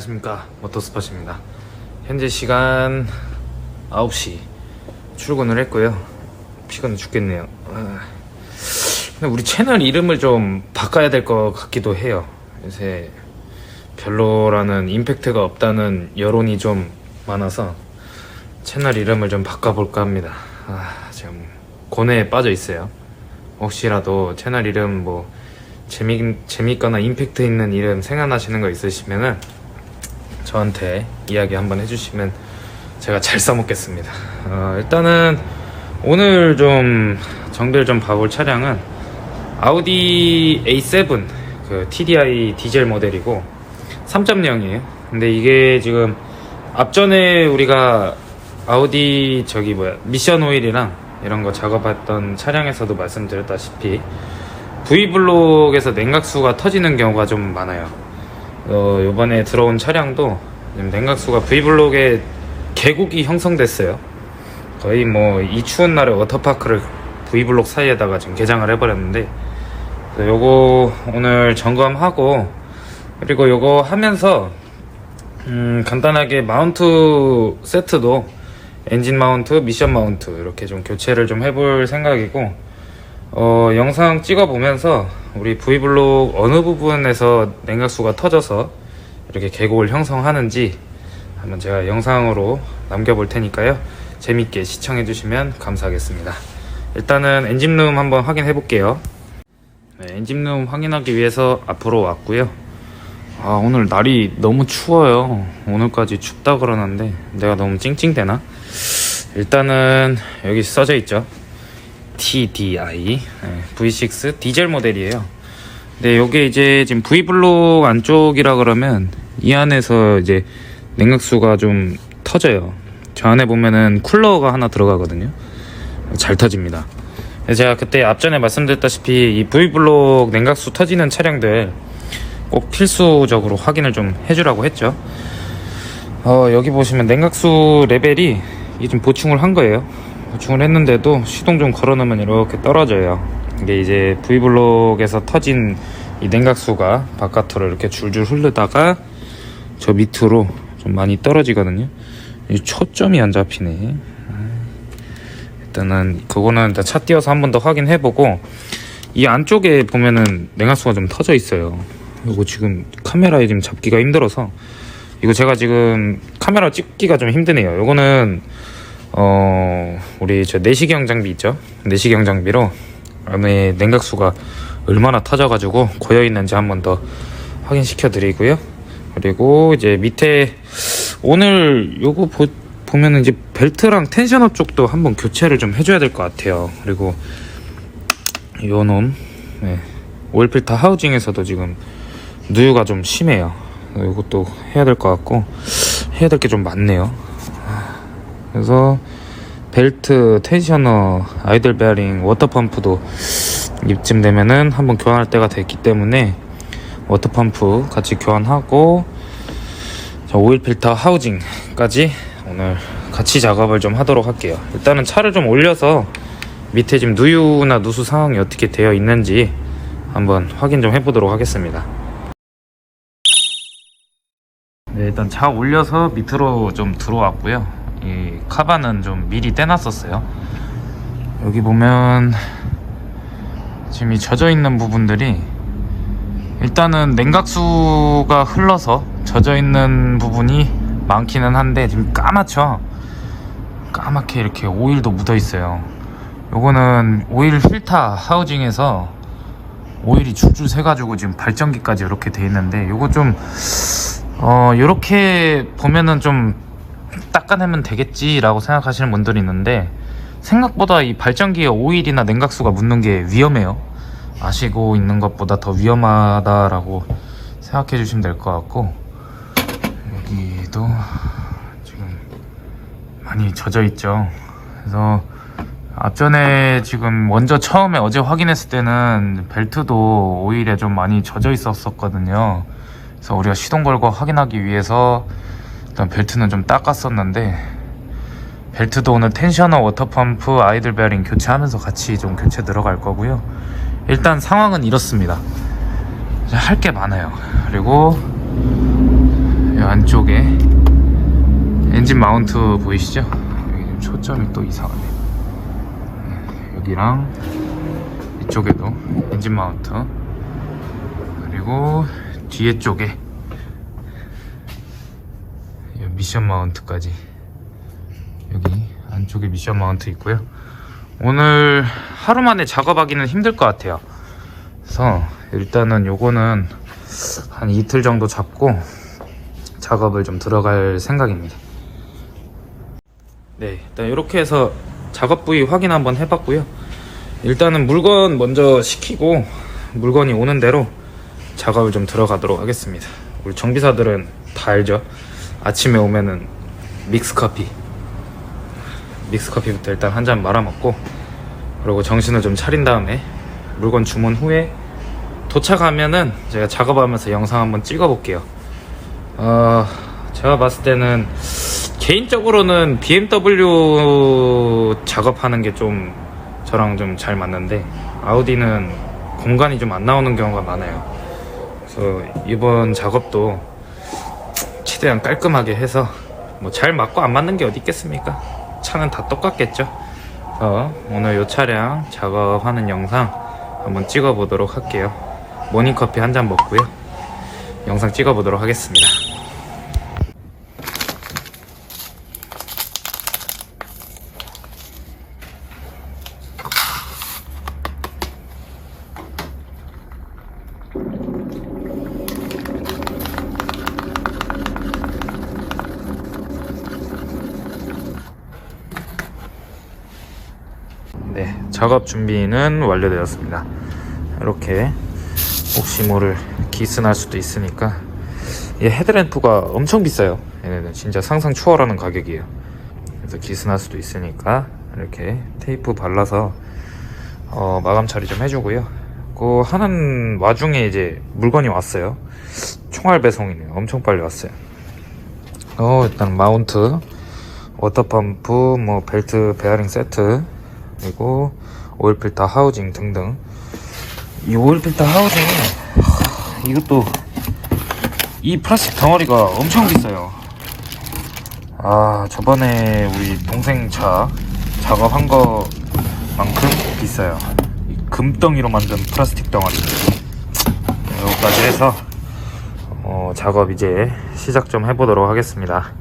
안녕하십니까. 모터스팟입니다. 현재 시간 9시 출근을 했고요. 피곤해 죽겠네요. 아, 근데 우리 채널 이름을 좀 바꿔야 될 것 같기도 해요. 요새 별로라는 임팩트가 없다는 여론이 좀 많아서 채널 이름을 좀 바꿔볼까 합니다. 아 지금 고뇌에 빠져 있어요. 혹시라도 채널 이름 뭐 재미, 재밌거나 임팩트 있는 이름 생각나시는 거 있으시면은 저한테 이야기 한번 해주시면 제가 잘 써먹겠습니다. 어, 일단은 오늘 좀 정비를 좀 봐볼 차량은 아우디 A7 그 TDI 디젤 모델이고 3.0이에요. 근데 이게 지금 앞전에 우리가 아우디 저기 뭐야 미션 오일이랑 이런 거 작업했던 차량에서도 말씀드렸다시피 V블록에서 냉각수가 터지는 경우가 좀 많아요. 어, 요번에 들어온 차량도 지금 냉각수가 V블록에 계곡이 형성됐어요. 거의 뭐 이 추운 날에 워터파크를 V블록 사이에다가 지금 개장을 해버렸는데 요거 오늘 점검하고 그리고 요거 하면서 음, 간단하게 마운트 세트도 엔진 마운트, 미션 마운트 이렇게 좀 교체를 좀 해볼 생각이고 어, 영상 찍어 보면서 우리 V블록 어느 부분에서 냉각수가 터져서 이렇게 계곡을 형성하는지 한번 제가 영상으로 남겨볼 테니까요. 재밌게 시청해 주시면 감사하겠습니다. 일단은 엔진룸 한번 확인해 볼게요. 네, 엔진룸 확인하기 위해서 앞으로 왔고요. 아, 오늘 날이 너무 추워요. 오늘까지 춥다 그러는데 내가 너무 찡찡대나? 일단은 여기 써져 있죠. TDI 네, V6 디젤 모델이에요. 근데 요게 이제 지금 V블록 안쪽이라 그러면 이 안에서 이제 냉각수가 좀 터져요. 저 안에 보면은 쿨러가 하나 들어가거든요. 잘 터집니다. 제가 그때 앞전에 말씀드렸다시피 이 V블록 냉각수 터지는 차량들 꼭 필수적으로 확인을 좀 해주라고 했죠. 어, 여기 보시면 냉각수 레벨이 이게 좀 보충을 한 거예요. 보충을 했는데도 시동 좀 걸어놓으면 이렇게 떨어져요. 이게 이제 V블록에서 터진 이 냉각수가 바깥으로 이렇게 줄줄 흐르다가 저 밑으로 좀 많이 떨어지거든요. 이 초점이 안 잡히네. 일단은 그거는 차 띄어서 한 번 더 확인해보고 이 안쪽에 보면은 냉각수가 좀 터져 있어요. 이거 지금 카메라에 지금 잡기가 힘들어서 이거 제가 지금 카메라 찍기가 좀 힘드네요. 이거는 어 우리 저 내시경 장비 있죠? 내시경 장비로 안에 냉각수가 얼마나 터져가지고 고여 있는지 한번 더 확인시켜 드리고요. 그리고 이제 밑에 오늘 요거 보, 보면은 이제 벨트랑 텐셔너 쪽도 한번 교체를 좀 해줘야 될 것 같아요. 그리고 요놈 네. 오일 필터 하우징에서도 지금 누유가 좀 심해요. 이것도 해야 될 것 같고 해야 될 게 좀 많네요. 그래서 벨트, 텐셔너, 아이들 베어링, 워터펌프도 이쯤 되면은 한번 교환할 때가 됐기 때문에 워터펌프 같이 교환하고 자, 오일 필터 하우징까지 오늘 같이 작업을 좀 하도록 할게요. 일단은 차를 좀 올려서 밑에 지금 누유나 누수 상황이 어떻게 되어 있는지 한번 확인 좀 해보도록 하겠습니다. 네, 일단 차 올려서 밑으로 좀 들어왔고요. 이 카바는 좀 미리 떼놨었어요. 여기 보면 지금 이 젖어 있는 부분들이 일단은 냉각수가 흘러서 젖어 있는 부분이 많기는 한데 지금 까맣죠. 까맣게 이렇게 오일도 묻어 있어요. 요거는 오일 필터 하우징에서 오일이 줄줄 새가지고 지금 발전기까지 이렇게 돼 있는데 요거 좀 어, 요렇게 보면은 좀 닦아내면 되겠지라고 생각하시는 분들이 있는데 생각보다 이 발전기에 오일이나 냉각수가 묻는 게 위험해요. 아시고 있는 것보다 더 위험하다라고 생각해 주시면 될 것 같고 여기도 지금 많이 젖어 있죠. 그래서 앞전에 지금 먼저 처음에 어제 확인했을 때는 벨트도 오일에 좀 많이 젖어 있었었거든요. 그래서 우리가 시동 걸고 확인하기 위해서 일단 벨트는 좀 닦았었는데 벨트도 오늘 텐셔너 워터펌프 아이들 베어링 교체하면서 같이 좀 교체 들어갈 거고요. 일단 상황은 이렇습니다. 할 게 많아요. 그리고 이 안쪽에 엔진 마운트 보이시죠? 여기 좀 초점이 또 이상하네. 네, 여기랑 이쪽에도 엔진 마운트 그리고 뒤에 쪽에 이 미션 마운트까지 여기 안쪽에 미션 마운트 있고요. 오늘 하루 만에 작업하기는 힘들 것 같아요. 그래서 일단은 요거는 한 이틀 정도 잡고 작업을 좀 들어갈 생각입니다. 네, 일단 이렇게 해서 작업 부위 확인 한번 해봤고요. 일단은 물건 먼저 시키고 물건이 오는 대로 작업을 좀 들어가도록 하겠습니다. 우리 정비사들은 다 알죠? 아침에 오면은 믹스 커피, 믹스 커피부터 일단 한 잔 말아먹고 그리고 정신을 좀 차린 다음에 물건 주문 후에 도착하면은 제가 작업하면서 영상 한번 찍어볼게요. 어, 제가 봤을 때는 개인적으로는 BMW 작업하는 게 좀 저랑 좀 잘 맞는데 아우디는 공간이 좀 안 나오는 경우가 많아요. 그래서 이번 작업도 최대한 깔끔하게 해서 뭐 잘 맞고 안 맞는 게 어디 있겠습니까? 차는 다 똑같겠죠. 그래서 오늘 이 차량 작업하는 영상 한번 찍어 보도록 할게요. 모닝커피 한 잔 먹고요. 영상 찍어 보도록 하겠습니다. 네, 작업 준비는 완료되었습니다. 이렇게 혹시 모를 기스 날 수도 있으니까 이 헤드램프가 엄청 비싸요. 얘네는 진짜 상상 초월하는 가격이에요. 그래서 기스 날 수도 있으니까 이렇게 테이프 발라서 어, 마감 처리 좀 해주고요. 그 하는 와중에 이제 물건이 왔어요. 총알 배송이네요. 엄청 빨리 왔어요. 어, 일단 마운트, 워터펌프, 뭐 벨트 베어링 세트, 그리고 오일 필터 하우징 등등. 이 오일 필터 하우징 하, 이것도 이 플라스틱 덩어리가 엄청 비싸요. 아 저번에 우리 동생 차 작업한 거만큼 비싸요. 이 금덩이로 만든 플라스틱 덩어리. 이거까지 해서 어, 작업 이제 시작 좀 해보도록 하겠습니다.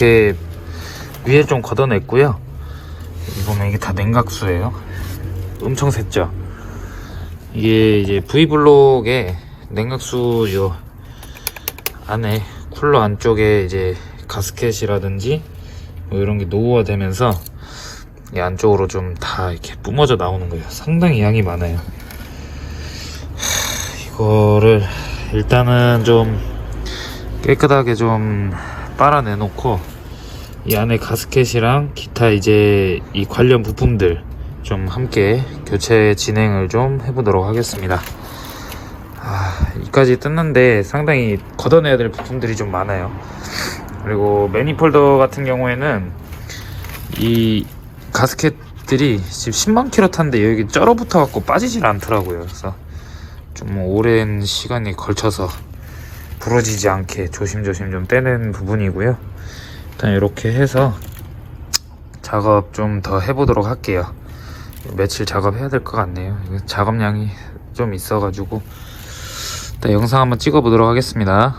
이렇게 위에 좀 걷어냈고요. 여기 보면 이게 다 냉각수예요. 엄청 샜죠. 이게 이제 V 블록에 냉각수 요 안에 쿨러 안쪽에 이제 가스켓이라든지 뭐 이런 게 노후화 되면서 이 안쪽으로 좀 다 이렇게 뿜어져 나오는 거예요. 상당히 양이 많아요. 하, 이거를 일단은 좀 깨끗하게 좀 빨아내 놓고 이 안에 가스켓이랑 기타 이제 이 관련 부품들 좀 함께 교체 진행을 좀 해보도록 하겠습니다. 아, 이까지 뜯는데 상당히 걷어내야 될 부품들이 좀 많아요. 그리고 매니폴더 같은 경우에는 이 가스켓들이 지금 10만 킬로 탔는데 여기 쩔어붙어 갖고 빠지질 않더라고요. 그래서 좀 오랜 시간이 걸쳐서 부러지지 않게 조심조심 좀 떼는 부분이고요. 일단 이렇게 해서 작업 좀 더 해보도록 할게요. 며칠 작업해야 될 것 같네요. 작업량이 좀 있어가지고 일단 영상 한번 찍어보도록 하겠습니다.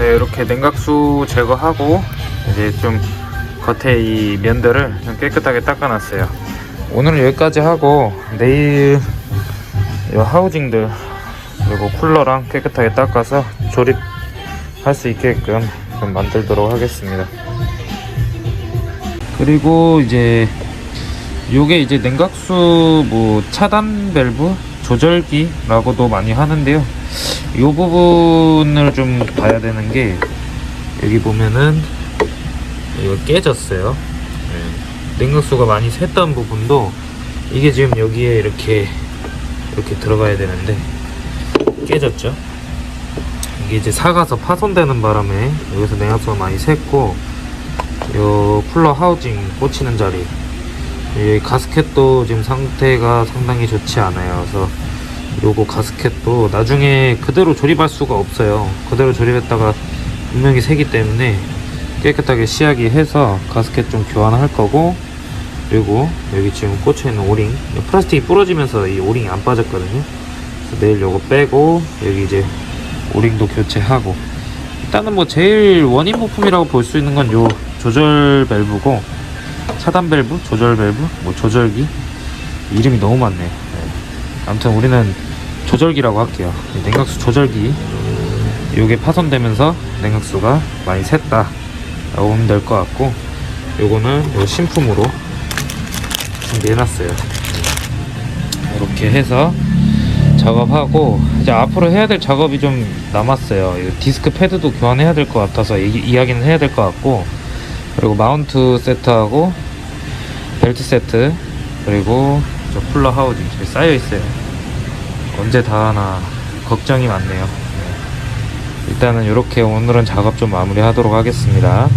네, 이렇게 냉각수 제거하고 이제 좀 겉에 이 면들을 좀 깨끗하게 닦아놨어요. 오늘은 여기까지 하고 내일 이 하우징들 그리고 쿨러랑 깨끗하게 닦아서 조립할 수 있게끔 좀 만들도록 하겠습니다. 그리고 이제 요게 이제 냉각수 뭐 차단 밸브 조절기라고도 많이 하는데요. 이 부분을 좀 봐야 되는 게 여기 보면은 이거 깨졌어요. 네. 냉각수가 많이 샜던 부분도 이게 지금 여기에 이렇게 이렇게 들어가야 되는데 깨졌죠. 이게 이제 사가서 파손되는 바람에 여기서 냉각수가 많이 샜고 요 쿨러 하우징 꽂히는 자리 이 가스켓도 지금 상태가 상당히 좋지 않아요. 그래서 요거 가스켓도 나중에 그대로 조립할 수가 없어요. 그대로 조립했다가 분명히 새기 때문에 깨끗하게 시야기 해서 가스켓 좀 교환할 거고 그리고 여기 지금 꽂혀 있는 오링 플라스틱이 부러지면서 이 오링이 안 빠졌거든요. 그래서 내일 요거 빼고 여기 이제 오링도 교체하고 일단은 뭐 제일 원인 부품이라고 볼 수 있는 건 요 조절 밸브고 차단 밸브, 조절 밸브, 뭐 조절기 이름이 너무 많네. 네. 아무튼 우리는 조절기라고 할게요. 이 냉각수 조절기. 요게 파손되면서 냉각수가 많이 샜다. 라고 보면 될 것 같고, 요거는 요 신품으로 준비해놨어요. 이렇게 해서 작업하고, 이제 앞으로 해야 될 작업이 좀 남았어요. 이 디스크 패드도 교환해야 될 것 같아서 이, 이야기는 해야 될 것 같고, 그리고 마운트 세트하고, 벨트 세트, 그리고 저 쿨러 하우징 저기 쌓여 있어요. 언제 다 하나 걱정이 많네요. 네. 일단은 이렇게 오늘은 작업 좀 마무리하도록 하겠습니다.